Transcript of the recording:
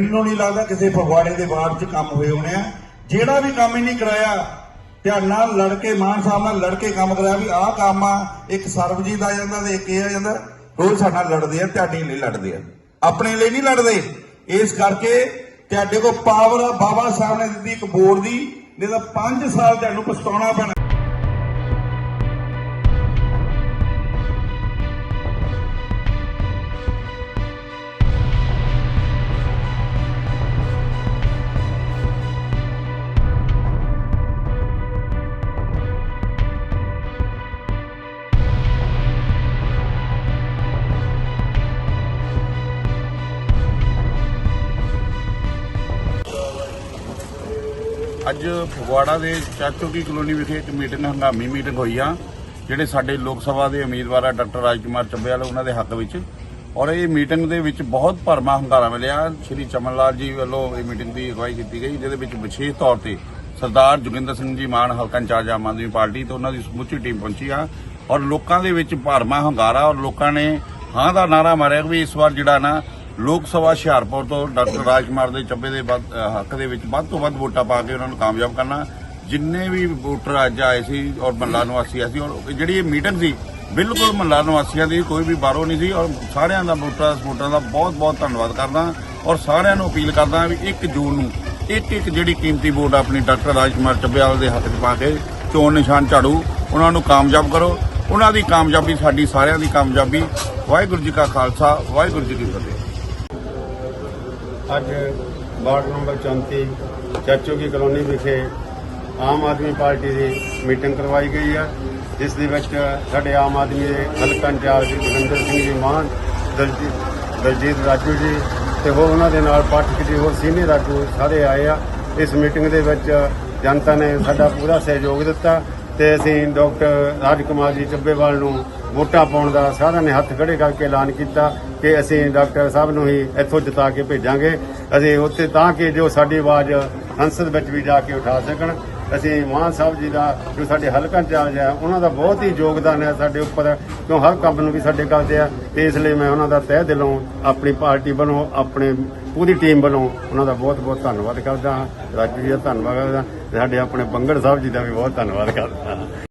ਮੈਨੂੰ ਨਹੀਂ ਲੱਗਦਾ ਕਿਸੇ ਫਗਵਾੜੇ ਦੇ ਬਾਅਦ ਚ ਕੰਮ ਹੋਏ ਹੋਣੇ ਆ। ਜਿਹੜਾ ਵੀ ਕੰਮ ਇਹਨੇ ਕਰਾਇਆ, ਧਿਆਨ ਨਾਲ ਲੜ ਕੇ ਮਾਨ ਸਾਹਿਬ ਨਾਲ ਲੜ ਕੇ ਕੰਮ ਕਰਾਇਆ ਵੀ ਆਹ ਕੰਮ ਆ, ਇੱਕ ਸਰਬਜੀਤ ਆ ਜਾਂਦਾ ਤੇ ਇੱਕ ਇਹ ਆ ਜਾਂਦਾ, ਰੋਜ਼ ਸਾਡੇ ਨਾਲ ਲੜਦੇ ਆ, ਤੁਹਾਡੇ ਲਈ ਲੜਦੇ ਆ। ਆਪਣੇ ਲਈ ਨਹੀਂ ਲੜਦੇ। ਇਸ ਕਰਕੇ ਤੁਹਾਡੇ ਕੋਲ ਪਾਵਰ ਬਾਬਾ ਸਾਹਿਬ ਨੇ ਦਿੱਤੀ ਇੱਕ ਬੋਰ ਦੀ, ਨਹੀਂ ਤਾਂ 5 ਸਾਲ ਤੁਹਾਨੂੰ ਪਛਤਾਉਣਾ ਪੈਣਾ। ਅੱਜ ਫਗਵਾੜਾ ਦੇ ਚਾਚੋਕੀ ਕਲੋਨੀ ਵਿਖੇ ਇੱਕ ਮੀਟਿੰਗ, ਹੰਗਾਮੀ ਮੀਟਿੰਗ ਹੋਈ ਆ, ਜਿਹੜੇ ਸਾਡੇ ਲੋਕ ਸਭਾ ਦੇ ਉਮੀਦਵਾਰ ਆ ਡਾਕਟਰ ਰਾਜਕੁਮਾਰ ਚੱਬੇਵਾਲ ਉਹਨਾਂ ਦੇ ਹੱਕ ਵਿੱਚ। ਔਰ ਇਹ ਮੀਟਿੰਗ ਦੇ ਵਿੱਚ ਬਹੁਤ ਭਰਮਾ ਹੰਗਾਰਾ ਮਿਲਿਆ। ਸ਼੍ਰੀ ਚਮਨ ਲਾਲ ਜੀ ਵੱਲੋਂ ਇਹ ਮੀਟਿੰਗ ਦੀ ਅਗਵਾਈ ਕੀਤੀ ਗਈ, ਜਿਹਦੇ ਵਿੱਚ ਵਿਸ਼ੇਸ਼ ਤੌਰ ਤੇ ਸਰਦਾਰ ਜੋਗਿੰਦਰ ਸਿੰਘ ਜੀ ਮਾਨ, ਹਲਕਾ ਇੰਚਾਰਜ ਆਮ ਆਦਮੀ ਪਾਰਟੀ ਤੇ ਉਹਨਾਂ ਦੀ ਸਮੁੱਚੀ ਟੀਮ ਪਹੁੰਚੀ ਆ। ਔਰ ਲੋਕਾਂ ਦੇ ਵਿੱਚ ਭਰਮਾ ਹੰਗਾਰਾ, ਔਰ ਲੋਕਾਂ ਨੇ ਹਾਂ ਦਾ ਨਾਰਾ ਮਾਰਿਆ ਵੀ ਇਸ ਵਾਰ ਜਿਹੜਾ ਨਾ ਲੋਕ ਸਭਾ ਹੁਸ਼ਿਆਰਪੁਰ ਤੋਂ ਡਾਕਟਰ ਰਾਜ ਕੁਮਾਰ ਦੇ ਚੱਬੇ ਦੇ ਵੱਧ- ਹੱਕ ਦੇ ਵਿੱਚ ਵੱਧ ਤੋਂ ਵੱਧ ਵੋਟਾਂ ਪਾ ਕੇ ਉਹਨਾਂ ਨੂੰ ਕਾਮਯਾਬ ਕਰਨਾ। ਜਿੰਨੇ ਵੀ ਵੋਟਰ ਅੱਜ ਆਏ ਸੀ ਔਰ ਮੱਲਾ ਨਿਵਾਸੀ ਆਏ ਸੀ, ਔਰ ਜਿਹੜੀ ਇਹ ਮੀਟਿੰਗ ਸੀ, ਬਿਲਕੁਲ ਮੱਲਾ ਨਿਵਾਸੀਆਂ ਦੀ ਕੋਈ ਵੀ ਬਾਹਰੋਂ ਨਹੀਂ ਸੀ, ਔਰ ਸਾਰਿਆਂ ਦਾ ਵੋਟਰਾਂ ਸਪੋਰਟਰਾਂ ਦਾ ਬਹੁਤ ਬਹੁਤ ਧੰਨਵਾਦ ਕਰਦਾ ਔਰ ਸਾਰਿਆਂ ਨੂੰ ਅਪੀਲ ਕਰਦਾ ਵੀ 1 ਜੂਨ ਨੂੰ ਇੱਕ ਇੱਕ ਜਿਹੜੀ ਕੀਮਤੀ ਵੋਟ ਆਪਣੀ ਡਾਕਟਰ ਰਾਜ ਰਾਜਕੁਮਾਰ ਚੱਬੇਵਾਲ ਦੇ ਹੱਕ 'ਚ ਪਾ ਕੇ ਚੋਣ ਨਿਸ਼ਾਨ ਝਾੜੂ, ਉਹਨਾਂ ਨੂੰ ਕਾਮਯਾਬ ਕਰੋ। ਉਹਨਾਂ ਦੀ ਕਾਮਯਾਬੀ ਸਾਡੀ ਸਾਰਿਆਂ ਦੀ ਕਾਮਯਾਬੀ। ਵਾਹਿਗੁਰੂ ਜੀ ਕਾ ਖਾਲਸਾ, ਵਾਹਿਗੁਰੂ ਜੀ ਕੀ ਫਤਿਹ। ਅੱਜ ਵਾਰਡ ਨੰਬਰ 34 ਚਾਚੋ ਕੀ ਕਲੋਨੀ ਵਿਖੇ ਆਮ ਆਦਮੀ ਪਾਰਟੀ ਦੀ ਮੀਟਿੰਗ ਕਰਵਾਈ ਗਈ ਹੈ। ਜਿਸ ਦੇ ਵਿੱਚ ਸਾਡੇ ਆਮ ਆਦਮੀ ਦੇ ਹਲਕਾ ਇੰਚਾਰਜ ਜਗਿੰਦਰ ਸਿੰਘ ਜੀ ਮਾਨ ਦਲਜੀਤ ਦਲਜੀਤ ਰਾਜੂ ਜੀ ਤੇ ਹੋਰ ਉਹਨਾਂ ਦੇ ਨਾਲ ਪਾਠਕ ਜੀ, ਹੋਰ ਸੀਨੀਅਰ ਆਗੂ ਸਾਰੇ ਆਏ ਆ। ਇਸ ਮੀਟਿੰਗ ਦੇ ਵਿੱਚ ਜਨਤਾ ਨੇ ਸਾਡਾ ਪੂਰਾ ਸਹਿਯੋਗ ਦਿੱਤਾ। ਤੇ ਅਸੀਂ ਡਾਕਟਰ ਰਾਜਕੁਮਾਰ ਜੀ ਚੱਬੇਵਾਲ ਨੂੰ ਵੋਟਾਂ ਪਾਉਣ ਦਾ ਸਾਰਿਆਂ ਨੇ ਹੱਥ ਖੜੇ ਕਰਕੇ ਐਲਾਨ ਕੀਤਾ ਕਿ ਅਸੀਂ ਡਾਕਟਰ ਸਾਹਿਬ ਨੂੰ ਹੀ ਇੱਥੋਂ ਜਿਤਾ ਕੇ ਭੇਜਾਂਗੇ। ਅਸੀਂ ਉੱਥੇ ਤਾਂ ਕਿ ਜੋ ਸਾਡੀ ਆਵਾਜ਼ ਸੰਸਦ ਵਿੱਚ ਵੀ ਜਾ ਕੇ ਉਠਾ ਸਕਣ। ਅਸੀਂ ਮਾਨ ਸਾਹਿਬ ਜੀ ਦਾ ਜੋ ਸਾਡੇ ਹਲਕਾ ਇੰਚਾਰਜ ਹੈ, ਉਹਨਾਂ ਦਾ ਬਹੁਤ ਹੀ ਯੋਗਦਾਨ ਹੈ ਸਾਡੇ ਉੱਪਰ, ਕਿਉਂ ਹਰ ਕੰਮ ਨੂੰ ਵੀ ਸਾਡੇ ਕਰਦੇ ਆ। ਤੇ ਇਸ ਲਈ ਮੈਂ ਉਹਨਾਂ ਦਾ ਤਹਿ ਦਿਲੋਂ ਆਪਣੀ ਪਾਰਟੀ ਵੱਲੋਂ ਆਪਣੇ ਪੂਰੀ ਟੀਮ ਵੱਲੋਂ ਉਹਨਾਂ ਦਾ ਬਹੁਤ ਬਹੁਤ ਧੰਨਵਾਦ ਕਰਦਾ ਹਾਂ। ਰਾਜੂ ਜੀ ਦਾ ਧੰਨਵਾਦ ਕਰਦਾ ਸਾਡੇ ਆਪਣੇ ਬੰਗੜ ਸਾਹਿਬ ਜੀ ਦਾ ਵੀ ਬਹੁਤ ਧੰਨਵਾਦ ਕਰਦਾ ਹਾਂ।